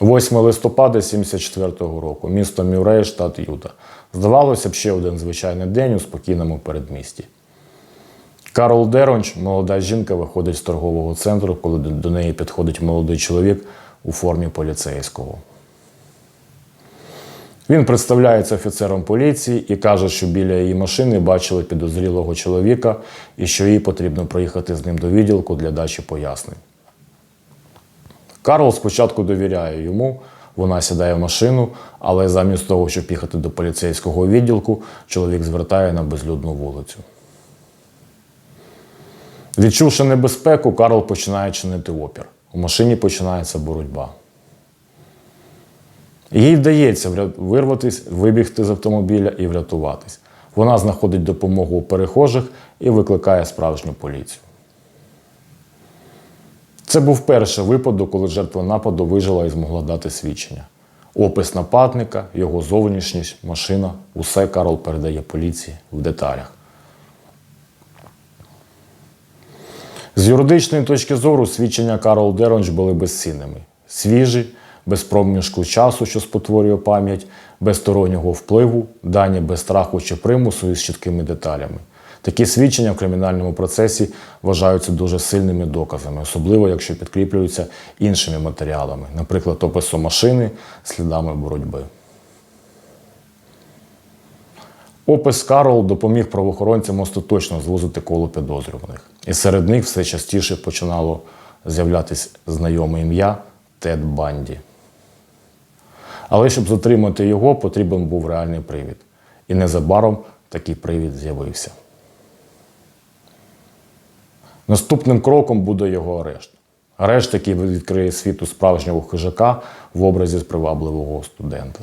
8 листопада 74-го року, місто Мюррей, штат Юта. Здавалося б, ще один звичайний день у спокійному передмісті. Карл Деронч, молода жінка, виходить з торгового центру, коли до неї підходить молодий чоловік у формі поліцейського. Він представляється офіцером поліції і каже, що біля її машини бачили підозрілого чоловіка і що їй потрібно проїхати з ним до відділку для дачі пояснень. Карл спочатку довіряє йому, вона сідає в машину, але замість того, щоб їхати до поліцейського відділку, чоловік звертає на безлюдну вулицю. Відчувши небезпеку, Карл починає чинити опір. У машині починається боротьба. Їй вдається вирватися, вибігти з автомобіля і врятуватись. Вона знаходить допомогу у перехожих і викликає справжню поліцію. Це був перший випадок, коли жертва нападу вижила і змогла дати свідчення. Опис нападника, його зовнішність, машина усе Карл передає поліції в деталях. З юридичної точки зору свідчення Карл Деронч були безцінними, свіжі, без проміжку часу, що спотворює пам'ять, без стороннього впливу, дані без страху чи примусу і з чіткими деталями. Такі свідчення в кримінальному процесі вважаються дуже сильними доказами, особливо якщо підкріплюються іншими матеріалами, наприклад, описом машини, слідами боротьби. Опис Карл допоміг правоохоронцям остаточно звузити коло підозрюваних. І серед них все частіше починало з'являтися знайоме ім'я Тед Банді. Але щоб затримати його, потрібен був реальний привід. І незабаром такий привід з'явився. Наступним кроком буде його арешт. Арешт, який відкриє світу справжнього хижака в образі привабливого студента.